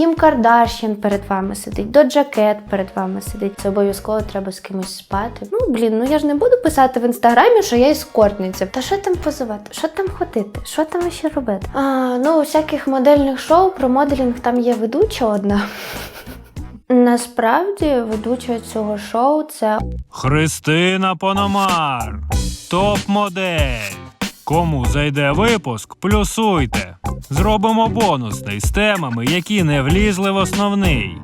Кім Кардашін перед вами сидить, Доджа Кет перед вами сидить. Це обов'язково треба з кимось спати. Ну блін, ну я ж не буду писати в інстаграмі, що я ескортниця. Та що там позивати? Що там ходити? Що там ще робити? А, ну, у всяких модельних шоу про моделінг там є ведуча одна. Насправді ведуча цього шоу це Христина Пономар, топ-модель. Кому зайде випуск, плюсуйте. Зробимо бонусний з темами, які не влізли в основний.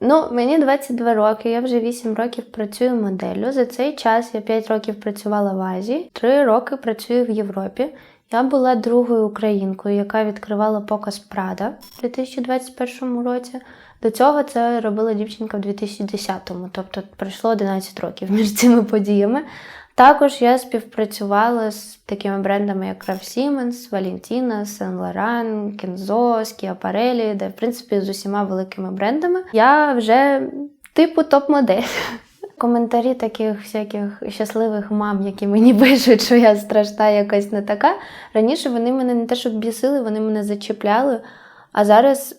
Ну, мені 22 роки, я вже 8 років працюю моделлю. За цей час я 5 років працювала в Азії, 3 роки працюю в Європі. Я була другою українкою, яка відкривала показ Прада у 2021 році. До цього це робила дівчинка в 2010-му, тобто пройшло 11 років між цими подіями. Також я співпрацювала з такими брендами, як Ralph Valentina, Saint Laurent, Kenzo, Schiaparelli, де в принципі з усіма великими брендами я вже типу топ-модель. Коментарі таких всяких щасливих мам, які мені пишуть, що я страшна якась не така. Раніше вони мене не те, щоб бісили, вони мене зачіпляли. А зараз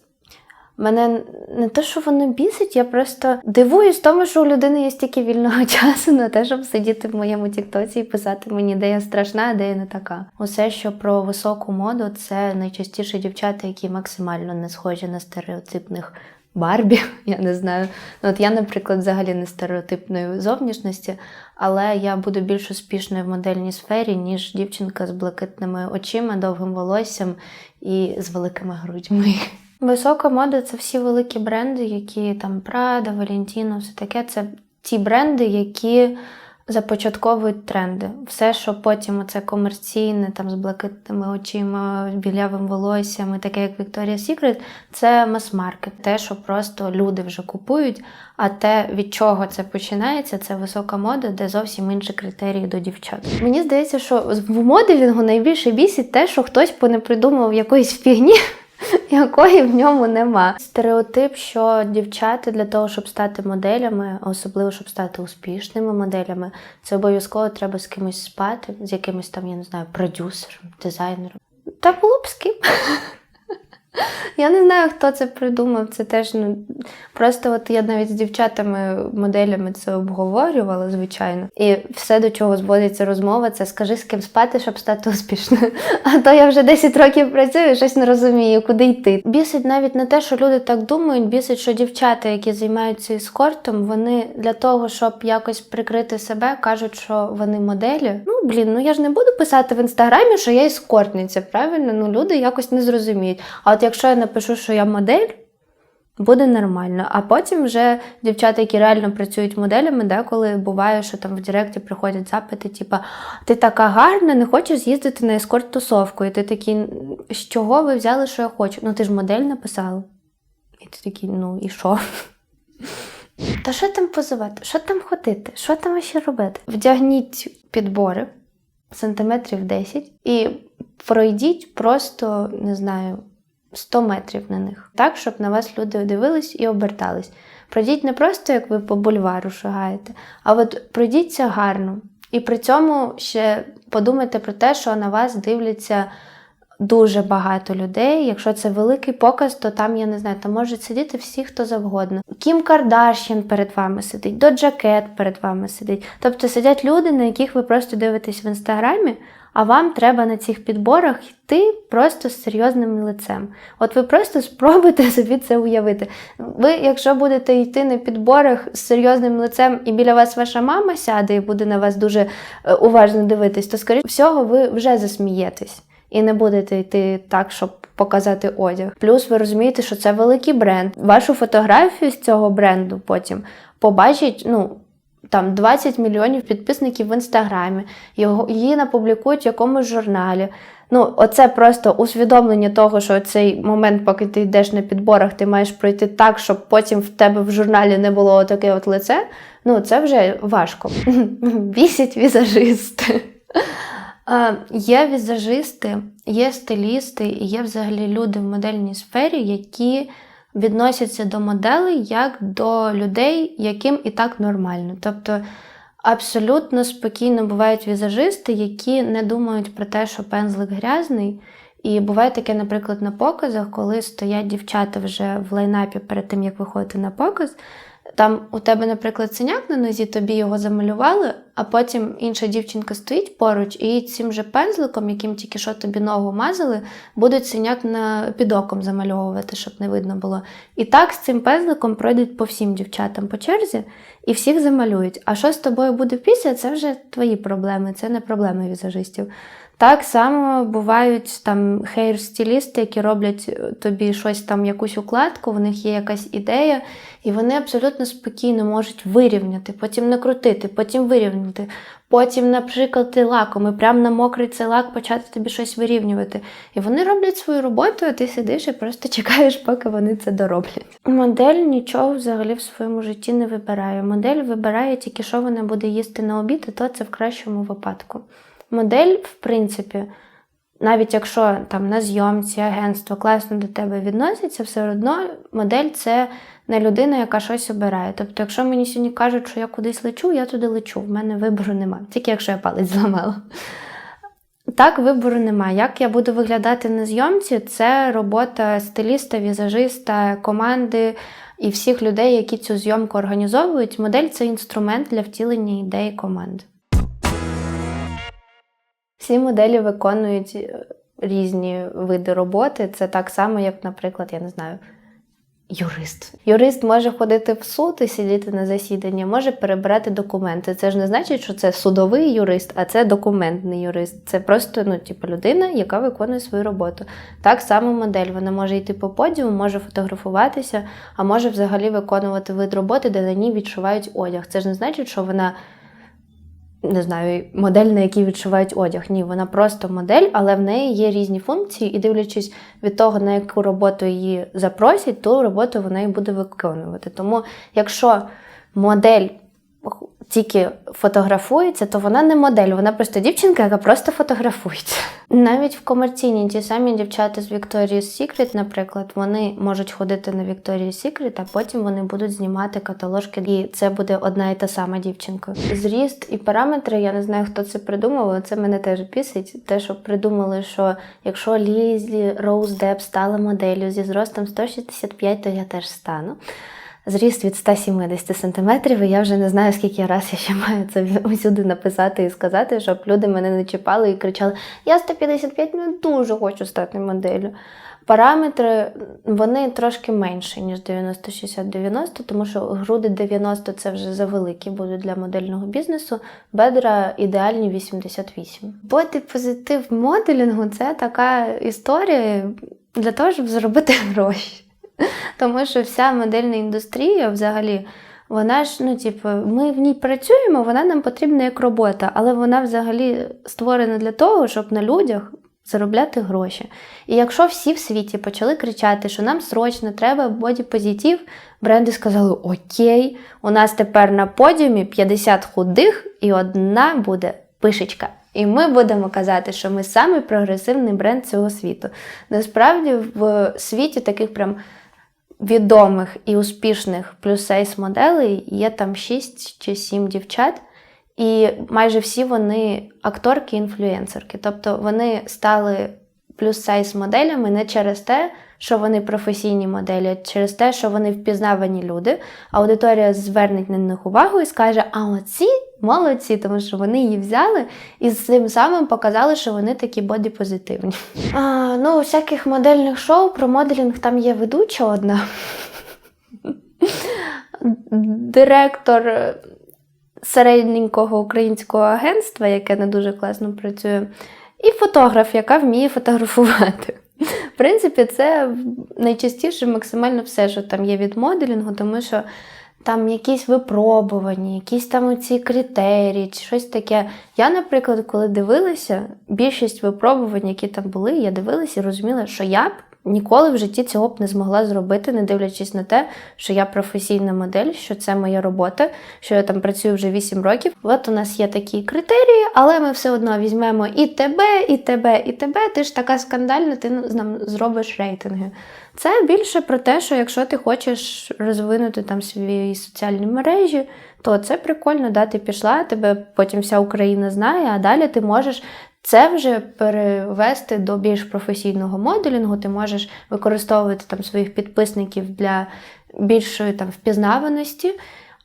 мене не те, що воно бісить, я просто дивуюсь тому, що у людини є стільки вільного часу на те, щоб сидіти в моєму тіктоці і писати мені, де я страшна, а де я не така. Усе, що про високу моду, це найчастіше дівчата, які максимально не схожі на стереотипних Барбі, я не знаю. Ну, от я, наприклад, взагалі не стереотипної зовнішності, але я буду більш успішною в модельній сфері, ніж дівчинка з блакитними очима, довгим волоссям і з великими грудьми. Висока мода це всі великі бренди, які там Prada, Valentino, все таке. Це ті бренди, які започатковують тренди. Все, що потім це комерційне, там з блакитними очима, білявим волоссям, і таке як Victoria's Secret, це мас-маркет. Те, що просто люди вже купують. А те, від чого це починається, це висока мода, де зовсім інші критерії до дівчат. Мені здається, що в моделінгу найбільше бісить те, що хтось понепридумав якоїсь фігні. Якої в ньому нема. Стереотип, що дівчата для того, щоб стати моделями, особливо щоб стати успішними моделями, це обов'язково треба з кимось спати, з якимось там, я не знаю, продюсером, дизайнером. Та було б з ким. Я не знаю, хто це придумав. Це теж ну просто от я навіть з дівчатами-моделями це обговорювала, звичайно. І все, до чого зводиться розмова, це скажи з ким спати, щоб стати успішною. А то я вже 10 років працюю, і щось не розумію, куди йти. Бісить навіть не те, що люди так думають, бісить, що дівчата, які займаються ескортом, вони для того, щоб якось прикрити себе, кажуть, що вони моделі. Ну блін, ну я ж не буду писати в інстаграмі, що я ескортниця, правильно? Ну люди якось не зрозуміють. А от якщо я напишу, що я модель, буде нормально. А потім вже дівчата, які реально працюють моделями, деколи буває, що там в Директі приходять запити, типа ти така гарна, не хочеш з'їздити на ескорт-тусовку. І ти такий, з чого ви взяли, що я хочу? Ну ти ж модель написала. І ти такий, ну і що? Та що там позивати? Що там ходити? Що там ще робити? Вдягніть підбори сантиметрів 10 і пройдіть просто, не знаю, 100 метрів на них, так, щоб на вас люди дивились і обертались. Пройдіть не просто, як ви по бульвару шагаєте, а от пройдіться гарно. І при цьому ще подумайте про те, що на вас дивляться дуже багато людей. Якщо це великий показ, то там, я не знаю, там можуть сидіти всі, хто завгодно. Кім Кардашін перед вами сидить, Доджа Кет перед вами сидить. Тобто сидять люди, на яких ви просто дивитесь в інстаграмі, а вам треба на цих підборах йти просто з серйозним лицем. От ви просто спробуйте собі це уявити. Ви, якщо будете йти на підборах з серйозним лицем, і біля вас ваша мама сяде і буде на вас дуже е, уважно дивитись, то, скоріше всього, ви вже засмієтесь. І не будете йти так, щоб показати одяг. Плюс ви розумієте, що це великий бренд. Вашу фотографію з цього бренду потім побачить, ну. Там 20 мільйонів підписників в інстаграмі, його її напублікують в якомусь журналі. Ну, оце просто усвідомлення того, що цей момент, поки ти йдеш на підборах, ти маєш пройти так, щоб потім в тебе в журналі не було таке от лице. Ну, це вже важко. Бісять візажисти. Є візажисти, є стилісти і є взагалі люди в модельній сфері, які відносяться до моделей як до людей, яким і так нормально. Тобто абсолютно спокійно бувають візажисти, які не думають про те, що пензлик грязний, І буває таке, наприклад, на показах, коли стоять дівчата вже в лайнапі перед тим, як виходити на показ. Там у тебе, наприклад, синяк на нозі, тобі його замалювали, а потім інша дівчинка стоїть поруч, і цим же пензликом, яким тільки що тобі ногу мазали, будуть синяк на під оком замальовувати, щоб не видно було. І так з цим пензликом пройдуть по всім дівчатам по черзі і всіх замалюють. А що з тобою буде після, це вже твої проблеми, це не проблеми візажистів. Так само бувають там хейр-стилісти, які роблять е, тобі щось там, якусь укладку, в них є якась ідея, і вони абсолютно спокійно можуть вирівняти, потім накрутити, потім вирівняти, потім, наприклад, ти лаком, і прямо на мокрий цей лак почати тобі щось вирівнювати. І вони роблять свою роботу, а ти сидиш і просто чекаєш, поки вони це дороблять. Модель нічого взагалі в своєму житті не вибирає. Модель вибирає тільки, що вона буде їсти на обід, і то це в кращому випадку. Модель, в принципі, навіть якщо там на зйомці агентство класно до тебе відноситься, все одно модель це не людина, яка щось обирає. Тобто, якщо мені сьогодні кажуть, що я кудись лечу, я туди лечу. В мене вибору немає. Тільки якщо я палець зламала. Так, вибору немає. Як я буду виглядати на зйомці, це робота стиліста, візажиста, команди і всіх людей, які цю зйомку організовують. Модель це інструмент для втілення ідеї команди. Всі моделі виконують е, різні види роботи. Це так само, як, наприклад, я не знаю, юрист. Юрист може ходити в суд і сидіти на засіданні, може перебирати документи. Це ж не значить, що це судовий юрист, а це документний юрист. Це просто ну, типу, людина, яка виконує свою роботу. Так само модель. Вона може йти по подіуму, може фотографуватися, а може взагалі виконувати вид роботи, де на ній відшивають одяг. Це ж не значить, що вона не знаю, модель, на якій відшивають одяг. Ні, вона просто модель, але в неї є різні функції, і дивлячись від того, на яку роботу її запросять, ту роботу вона і буде виконувати. Тому, якщо модель тільки фотографується, то вона не модель, вона просто дівчинка, яка просто фотографується. Навіть в комерційній ті самі дівчата з Victoria's Secret, наприклад, вони можуть ходити на Victoria's Secret, а потім вони будуть знімати каталожки, і це буде одна і та сама дівчинка. Зріст і параметри, я не знаю, хто це придумав, але це мене теж пісить. Те, що придумали, що якщо Лізі Роуз Деп стала моделлю зі зростом 165, то я теж стану. Зріст від 170 см, і я вже не знаю, скільки раз я ще маю це усюди написати і сказати, щоб люди мене не чіпали і кричали: Я 155 не дуже хочу стати моделлю. Параметри вони трошки менші, ніж 90-60-90, тому що груди 90 це вже завеликі будуть для модельного бізнесу, бедра ідеальні 88. Боди позитив моделінгу це така історія для того, щоб заробити гроші. Тому що вся модельна індустрія взагалі, вона ж, ну, типу, ми в ній працюємо, вона нам потрібна як робота, але вона взагалі створена для того, щоб на людях заробляти гроші. І якщо всі в світі почали кричати, що нам срочно треба бодіпозитив, бренди сказали: Окей, у нас тепер на подіумі 50 худих і одна буде пишечка. І ми будемо казати, що ми самий прогресивний бренд цього світу. Насправді, в світі таких прям відомих і успішних плюс-сейс моделей є там 6 чи 7 дівчат, і майже всі вони акторки інфлюенсерки. Тобто вони стали плюс-сейс моделями не через те, що вони професійні моделі, через те, що вони впізнавані люди. Аудиторія звернеть на них увагу і скаже: а оці молодці, тому що вони її взяли і з цим самим показали, що вони такі бодіпозитивні. А, ну, у всяких модельних шоу про моделінг там є ведуча одна. Директор середненького українського агентства, яке не дуже класно працює, і фотограф, яка вміє фотографувати. В принципі, це найчастіше максимально все, що там є від моделінгу, тому що там якісь випробування, якісь там ці критерії, чи щось таке. Я, наприклад, коли дивилася, більшість випробувань, які там були, я дивилася і розуміла, що я б ніколи в житті цього б не змогла зробити, не дивлячись на те, що я професійна модель, що це моя робота, що я там працюю вже 8 років. От у нас є такі критерії, але ми все одно візьмемо і тебе, і тебе, і тебе. Ти ж така скандальна, ти нам зробиш рейтинги. Це більше про те, що якщо ти хочеш розвинути там свої соціальні мережі, то це прикольно, да, ти пішла, тебе потім вся Україна знає, а далі ти можеш Це вже перевести до більш професійного моделінгу. Ти можеш використовувати там своїх підписників для більшої там впізнаваності,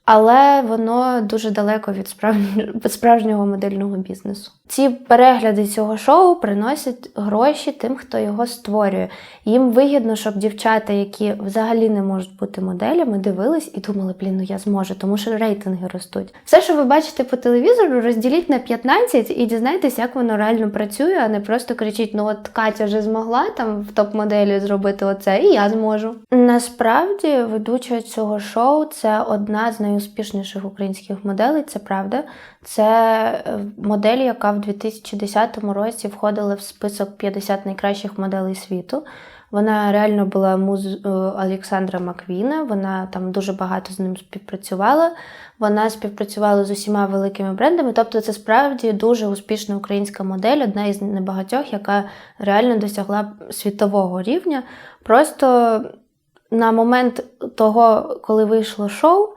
але воно дуже далеко від справжнього, модельного бізнесу. Ці перегляди цього шоу приносять гроші тим, хто його створює. Їм вигідно, щоб дівчата, які взагалі не можуть бути моделями, дивились і думали, блін, ну я зможу, тому що рейтинги ростуть. Все, що ви бачите по телевізору, розділіть на 15 і дізнайтесь, як воно реально працює, а не просто кричіть: ну от Катя вже змогла там в топ-моделі зробити оце, і я зможу. Насправді, ведуча цього шоу це одна з найуспішніших українських моделей, це правда. Це е, модель, яка в 2010 році входила в список 50 найкращих моделей світу. Вона реально була муз е, Олександра Маквіна. Вона там дуже багато з ним співпрацювала. Вона співпрацювала з усіма великими брендами. Тобто, це справді дуже успішна українська модель, одна із небагатьох, яка реально досягла світового рівня. Просто на момент того, коли вийшло шоу,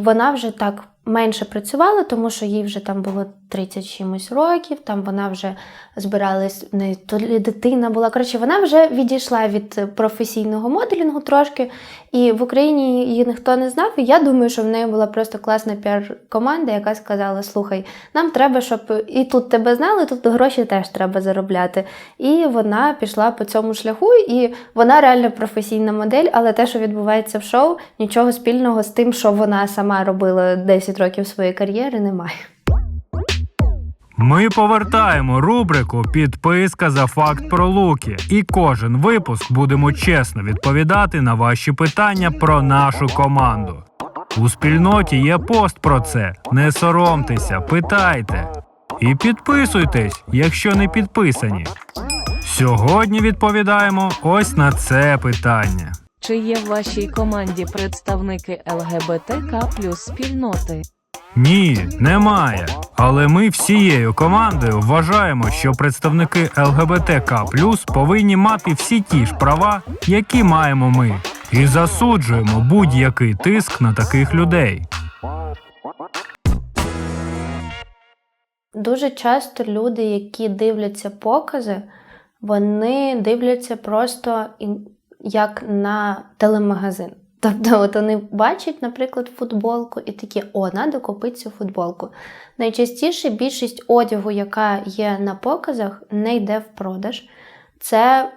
вона вже так менше працювала, тому що їй вже там було 30 чимось років, там вона вже збиралась, не то лі дитина була. Коротше, вона вже відійшла від професійного моделінгу трошки, і в Україні її ніхто не знав. І я думаю, що в неї була просто класна піар-команда, яка сказала: слухай, нам треба, щоб і тут тебе знали, тут гроші теж треба заробляти. І вона пішла по цьому шляху, і вона реально професійна модель, але те, що відбувається в шоу, нічого спільного з тим, що вона сама робила 10 років своєї кар'єри, немає. Ми повертаємо рубрику Підписка за факт про луки. І кожен випуск будемо чесно відповідати на ваші питання про нашу команду. У спільноті є пост про це. Не соромтеся, питайте. І підписуйтесь, якщо не підписані. Сьогодні відповідаємо ось на це питання. Чи є в вашій команді представники ЛГБТК плюс спільноти? Ні, немає. Але ми всією командою вважаємо, що представники ЛГБТК повинні мати всі ті ж права, які маємо ми, і засуджуємо будь-який тиск на таких людей. Дуже часто люди, які дивляться покази, вони дивляться просто як на телемагазин. Тобто, от вони бачать, наприклад, футболку і такі, о, треба купити цю футболку. Найчастіше більшість одягу, яка є на показах, не йде в продаж. Це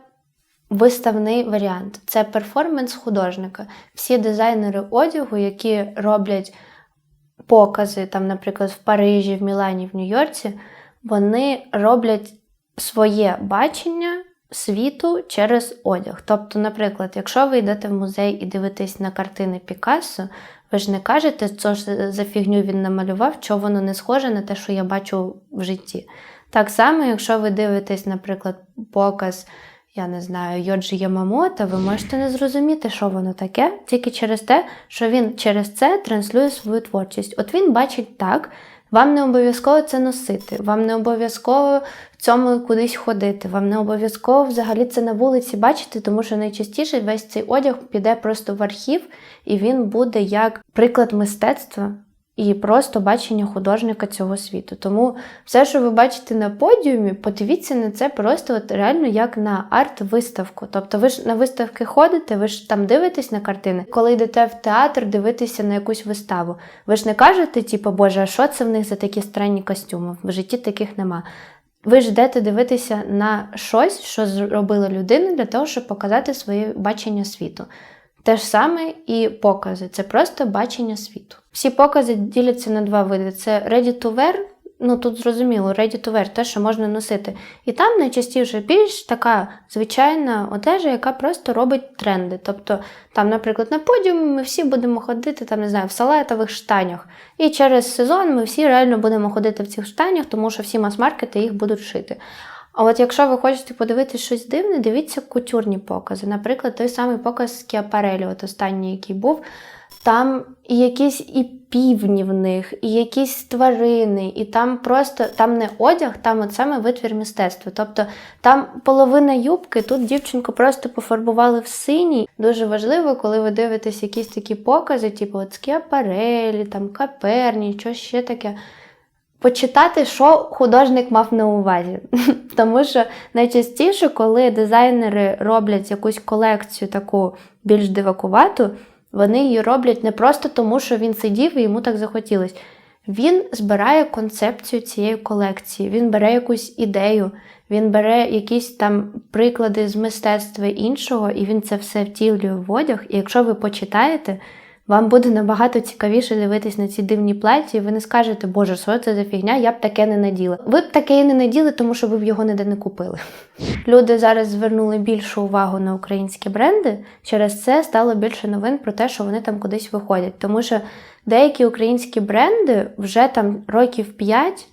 виставний варіант, це перформанс художника. Всі дизайнери одягу, які роблять покази, там, наприклад, в Парижі, в Мілані, в Нью-Йорці, вони роблять своє бачення світу через одяг. Тобто, наприклад, якщо ви йдете в музей і дивитесь на картини Пікассо, ви ж не кажете, що ж за фігню він намалював, що воно не схоже на те, що я бачу в житті. Так само, якщо ви дивитесь, наприклад, показ, я не знаю, Йоджі Ямамото, ви можете не зрозуміти, що воно таке, тільки через те, що він через це транслює свою творчість. От він бачить так, вам не обов'язково це носити, вам не обов'язково в цьому кудись ходити, вам не обов'язково взагалі це на вулиці бачити, тому що найчастіше весь цей одяг піде просто в архів, і він буде як приклад мистецтва і просто бачення художника цього світу. Тому все, що ви бачите на подіумі, подивіться на це просто от реально як на арт-виставку. Тобто ви ж на виставки ходите, ви ж там дивитесь на картини. Коли йдете в театр дивитися на якусь виставу, ви ж не кажете, типу, Боже, а що це в них за такі странні костюми? В житті таких нема. Ви ж йдете дивитися на щось, що зробила людина для того, щоб показати своє бачення світу. Те ж саме і покази. Це просто бачення світу. Всі покази діляться на два види: це ready to wear, ну тут зрозуміло, ready to wear, те, що можна носити. І там найчастіше більш така звичайна одежа, яка просто робить тренди. Тобто, там, наприклад, на подіумі ми всі будемо ходити, там, не знаю, в салатових штанях. І через сезон ми всі реально будемо ходити в цих штанях, тому що всі мас-маркети їх будуть шити. А от якщо ви хочете подивитися щось дивне, дивіться кутюрні покази. Наприклад, той самий показ з Кіапарелі, от останній, який був. Там і якісь і півні в них, і якісь тварини, і там просто там не одяг, там от саме витвір мистецтва. Тобто там половина юбки, тут дівчинку просто пофарбували в синій. Дуже важливо, коли ви дивитесь якісь такі покази, типу от Скіапарелі, там Каперні, що ще таке. Почитати, що художник мав на увазі. Тому що найчастіше, коли дизайнери роблять якусь колекцію таку більш дивакувату, вони її роблять не просто тому, що він сидів і йому так захотілось. Він збирає концепцію цієї колекції, він бере якусь ідею, він бере якісь там приклади з мистецтва іншого, і він це все втілює в одяг. І якщо ви почитаєте, вам буде набагато цікавіше дивитись на ці дивні платі, і ви не скажете, Боже, що це за фігня, я б таке не наділа. Ви б таке і не наділи, тому що ви б його ніде не купили. Люди зараз звернули більшу увагу на українські бренди. Через це стало більше новин про те, що вони там кудись виходять. Тому що деякі українські бренди вже там років 5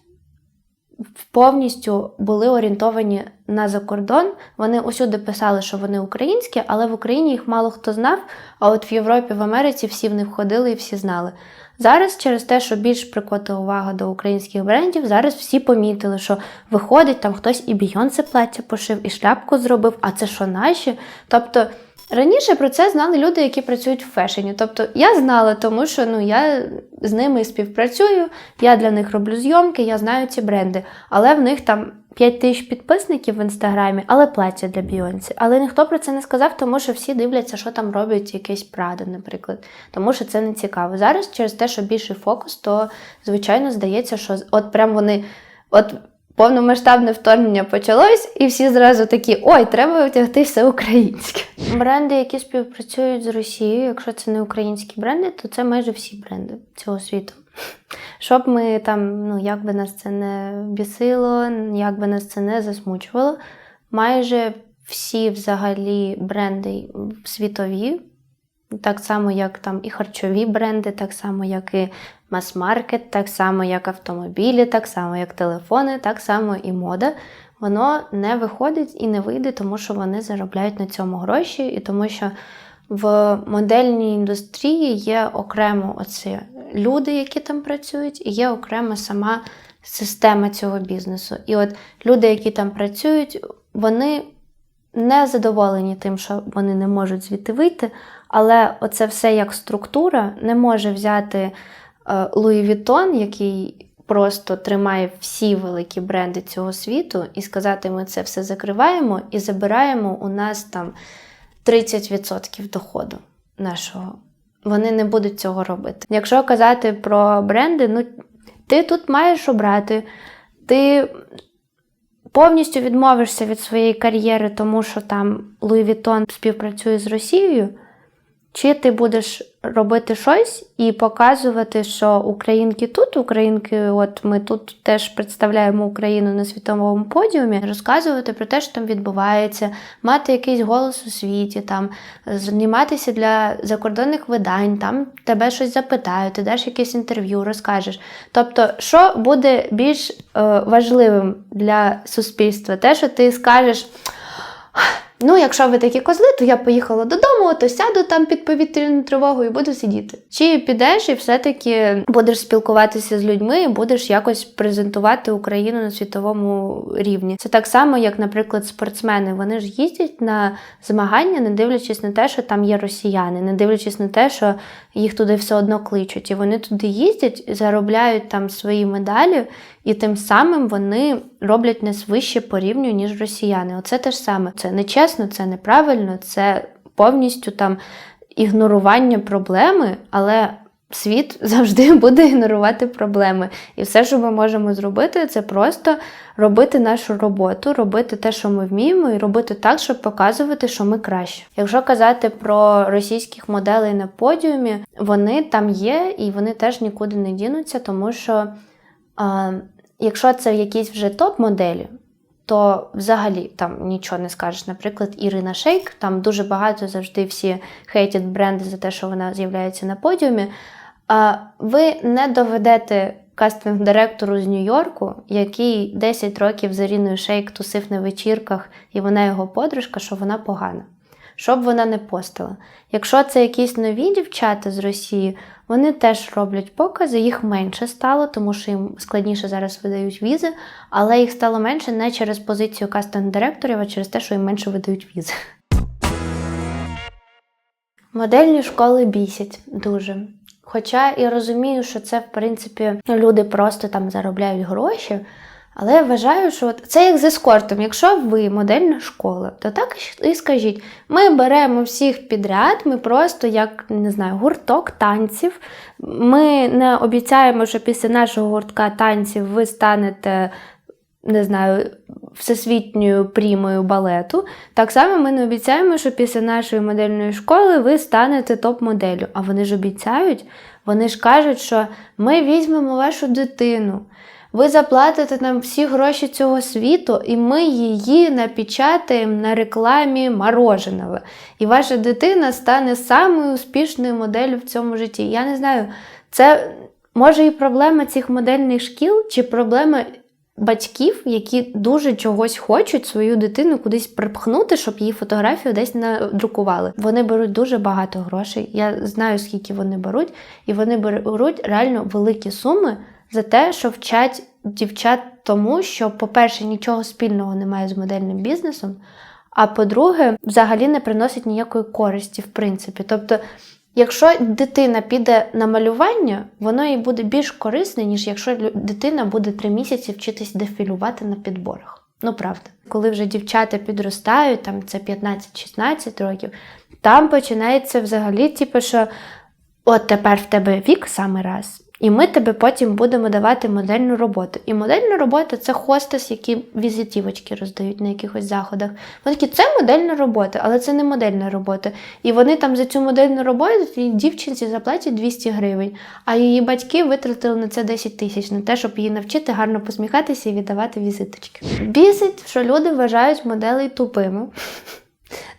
повністю були орієнтовані на закордон. Вони усюди писали, що вони українські, але в Україні їх мало хто знав. А от в Європі, в Америці всі в них входили і всі знали. Зараз, через те, що більш прикота увага до українських брендів, зараз всі помітили, що виходить там хтось і Бійонсе плаття пошив, і шляпку зробив, а це що наші? Тобто. Раніше про це знали люди, які працюють в фешені. Тобто я знала, тому що ну, я з ними співпрацюю, я для них роблю зйомки, я знаю ці бренди. Але в них там 5 тисяч підписників в інстаграмі, але плаття для Бійонсі. Але ніхто про це не сказав, тому що всі дивляться, що там роблять якийсь Прада, наприклад. Тому що це не цікаво. Зараз через те, що більший фокус, то звичайно здається, що от прям вони. От Повномасштабне вторгнення почалось, і всі зразу такі: ой, треба втягти все українське. Бренди, які співпрацюють з Росією, якщо це не українські бренди, то це майже всі бренди цього світу. Щоб ми там, ну як би нас це не бісило, як би нас це не засмучувало, майже всі взагалі бренди світові, так само, як там і харчові бренди, так само, як і мас-маркет, так само, як автомобілі, так само, як телефони, так само і мода. Воно не виходить і не вийде, тому що вони заробляють на цьому гроші, і тому що в модельній індустрії є окремо оці люди, які там працюють, і є окрема сама система цього бізнесу. І от люди, які там працюють, вони не задоволені тим, що вони не можуть звідти вийти, але оце все як структура не може взяти Луї Вітон, який просто тримає всі великі бренди цього світу, і сказати, ми це все закриваємо і забираємо у нас там 30% доходу нашого. Вони не будуть цього робити. Якщо казати про бренди, ну ти тут маєш обрати, ти повністю відмовишся від своєї кар'єри, тому що там Луї Вітон співпрацює з Росією. Чи ти будеш робити щось і показувати, що українки тут, українки, от ми тут теж представляємо Україну на світовому подіумі, розказувати про те, що там відбувається, мати якийсь голос у світі, там зніматися для закордонних видань, там тебе щось запитають, ти даш якесь інтерв'ю, розкажеш. Тобто, що буде більш е, важливим для суспільства? Те, що ти скажеш. Ну, якщо ви такі козли, то я поїхала додому, то сяду там під повітряну тривогу і буду сидіти. Чи підеш і все-таки будеш спілкуватися з людьми і будеш якось презентувати Україну на світовому рівні? Це так само, як, наприклад, спортсмени. Вони ж їздять на змагання, не дивлячись на те, що там є росіяни, не дивлячись на те, що їх туди все одно кличуть. І вони туди їздять, заробляють там свої медалі, і тим самим вони роблять нас вище по рівню, ніж росіяни. Оце те ж саме. Це нечесно, це неправильно, це повністю там ігнорування проблеми, але світ завжди буде ігнорувати проблеми. І все, що ми можемо зробити, це просто робити нашу роботу, робити те, що ми вміємо, і робити так, щоб показувати, що ми краще. Якщо казати про російських моделей на подіумі, вони там є і вони теж нікуди не дінуться, тому що. Якщо це якісь вже топ-моделі, то взагалі там нічого не скажеш. Наприклад, Ірина Шейк, там дуже багато завжди всі хейтять бренди за те, що вона з'являється на подіумі. А ви не доведете кастинг-директору з Нью-Йорку, який 10 років з Іриною Шейк тусив на вечірках, і вона його подружка, що вона погана. Щоб вона не постила. Якщо це якісь нові дівчата з Росії, вони теж роблять покази, їх менше стало, тому що їм складніше зараз видають візи, але їх стало менше не через позицію кастинг-директорів, а через те, що їм менше видають візи. Модельні школи бісять дуже. Хоча і розумію, що це, в принципі, люди просто там заробляють гроші. Але я вважаю, що от це як з ескортом. Якщо ви модельна школа, то так і скажіть: ми беремо всіх підряд, ми просто як не знаю, гурток танців. Ми не обіцяємо, що після нашого гуртка танців ви станете. Не знаю, всесвітньою прімою балету. Так само ми не обіцяємо, що після нашої модельної школи ви станете топ-моделлю. А вони ж обіцяють, вони ж кажуть, що ми візьмемо вашу дитину. Ви заплатите нам всі гроші цього світу, і ми її напечатаємо на рекламі мороженого. І ваша дитина стане самою успішною моделлю в цьому житті. Я не знаю, це може і проблема цих модельних шкіл, чи проблема батьків, які дуже чогось хочуть свою дитину кудись припхнути, щоб її фотографію десь надрукували. Вони беруть дуже багато грошей. Я знаю, скільки вони беруть, і вони беруть реально великі суми за те, що вчать дівчат тому, що, по-перше, нічого спільного немає з модельним бізнесом. А по-друге, взагалі не приносить ніякої користі, в принципі. Тобто, якщо дитина піде на малювання, воно їй буде більш корисне, ніж якщо дитина буде три місяці вчитись дефілювати на підборах. Ну, правда. Коли вже дівчата підростають, там це 15-16 років, там починається взагалі, типу, що от тепер в тебе вік саме раз. І ми тебе потім будемо давати модельну роботу. І модельна робота це хостес, які візитівочки роздають на якихось заходах. Вони такі, це модельна робота, але це не модельна робота. І вони там за цю модельну роботу дівчинці заплатять 200 гривень, а її батьки витратили на це 10 тисяч на те, щоб її навчити гарно посміхатися і віддавати візиточки. Бісить, що люди вважають моделей тупими.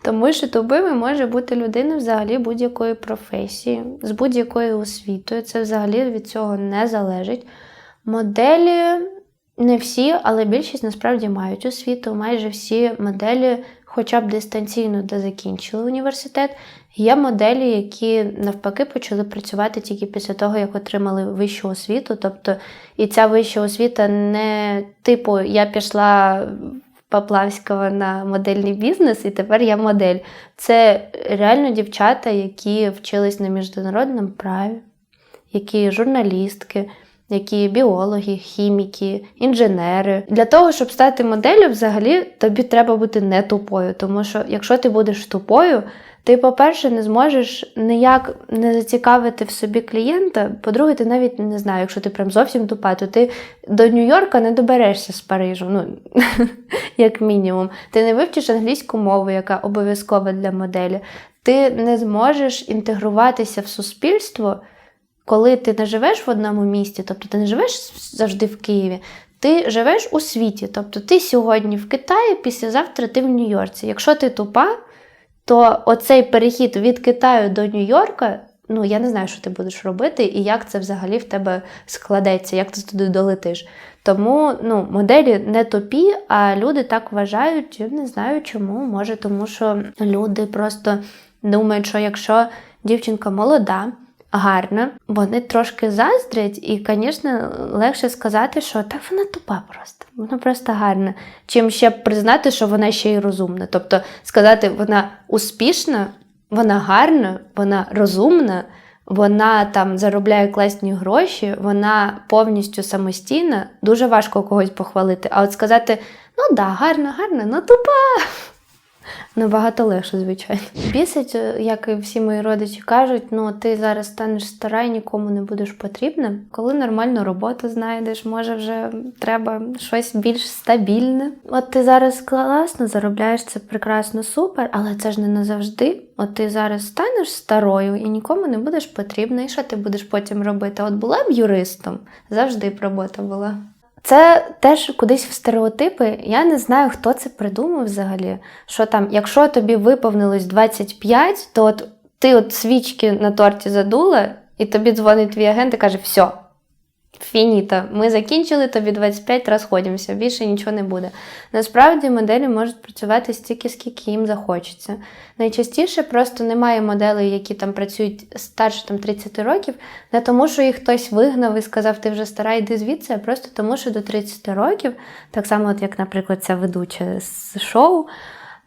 Тому що тупими може бути людина взагалі будь-якої професії, з будь-якою освітою. Це взагалі від цього не залежить. Моделі не всі, але більшість насправді мають освіту. Майже всі моделі, хоча б дистанційно де закінчили університет. Є моделі, які навпаки почали працювати тільки після того, як отримали вищу освіту. Тобто, і ця вища освіта не типу я пішла Поплавського на модельний бізнес, і тепер я модель. Це реально дівчата, які вчились на міжнародному праві, які журналістки, які біологи, хіміки, інженери. Для того, щоб стати моделлю, взагалі тобі треба бути не тупою. Тому що якщо ти будеш тупою, ти, по-перше, не зможеш ніяк не зацікавити в собі клієнта. По-друге, ти навіть не знаю, якщо ти прям зовсім тупа, то ти до Нью-Йорка не доберешся з Парижу, ну як мінімум. Ти не вивчиш англійську мову, яка обов'язкова для моделі. Ти не зможеш інтегруватися в суспільство, коли ти не живеш в одному місті, тобто ти не живеш завжди в Києві. Ти живеш у світі, тобто ти сьогодні в Китаї, післязавтра ти в Нью-Йорці. Якщо ти тупа, то оцей перехід від Китаю до Нью-Йорка, ну я не знаю, що ти будеш робити, і як це взагалі в тебе складеться, як ти туди долетиш. Тому ну, моделі не топі, а люди так вважають, я не знаю чому. Може, тому що люди просто думають, що якщо дівчинка молода, гарна, вони трошки заздрять, і, звісно, легше сказати, що та вона тупа просто, вона просто гарна, чим ще признати, що вона ще й розумна. Тобто сказати, вона успішна, вона гарна, вона розумна. Вона там заробляє класні гроші, вона повністю самостійна. Дуже важко когось похвалити. А от сказати: ну да, гарна, гарна, ну тупа. Набагато легше, звичайно. Бісить, е, як і всі мої родичі кажуть, ну ти зараз станеш стара і нікому не будеш потрібна. Коли нормальну роботу знайдеш, може вже треба щось більш стабільне. От ти зараз класно заробляєш це прекрасно, супер, але це ж не назавжди. От ти зараз станеш старою і нікому не будеш потрібна. І що ти будеш потім робити? От була б юристом, завжди б робота була. Це теж кудись в стереотипи. Я не знаю, хто це придумав взагалі. Що там, якщо тобі виповнилось 25, то от ти от свічки на торті задула, і тобі дзвонить твій агент і каже: все, фініта, ми закінчили, тобі 25, розходимося, більше нічого не буде. Насправді моделі можуть працювати стільки, скільки їм захочеться. Найчастіше просто немає моделей, які там працюють старше там, 30 років, не тому, що їх хтось вигнав і сказав, ти вже стара, йди звідси, а просто тому, що до 30 років, так само, от як, наприклад, ця ведуча з шоу,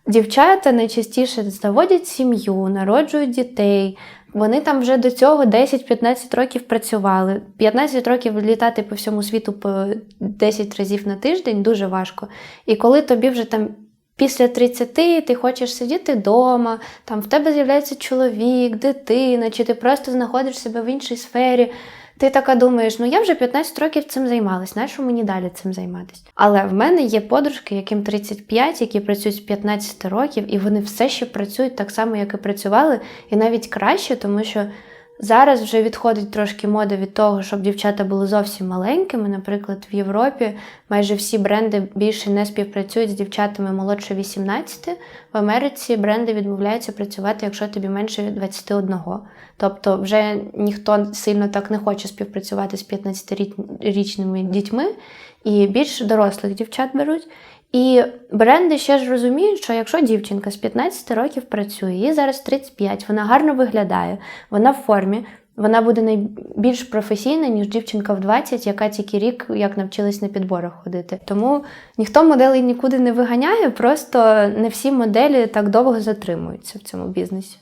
дівчата найчастіше заводять сім'ю, народжують дітей. Вони там вже до цього 10-15 років працювали. 15 років літати по всьому світу по 10 разів на тиждень дуже важко. І коли тобі вже там після 30 ти хочеш сидіти вдома, там в тебе з'являється чоловік, дитина, чи ти просто знаходиш себе в іншій сфері. Ти така думаєш, ну я вже 15 років цим займалась, нащо мені далі цим займатися? Але в мене є подружки, яким 35, які працюють з 15 років, і вони все ще працюють так само, як і працювали, і навіть краще, тому що зараз вже відходить трошки мода від того, щоб дівчата були зовсім маленькими. Наприклад, в Європі майже всі бренди більше не співпрацюють з дівчатами молодше 18. В Америці бренди відмовляються працювати, якщо тобі менше 21. Тобто, вже ніхто сильно так не хоче співпрацювати з 15-річними дітьми, і більш дорослих дівчат беруть. І бренди ще ж розуміють, що якщо дівчинка з 15 років працює, їй зараз 35, вона гарно виглядає, вона в формі, вона буде найбільш професійна, ніж дівчинка в 20, яка тільки рік як навчилась на підборах ходити. Тому ніхто моделей нікуди не виганяє, просто не всі моделі так довго затримуються в цьому бізнесі.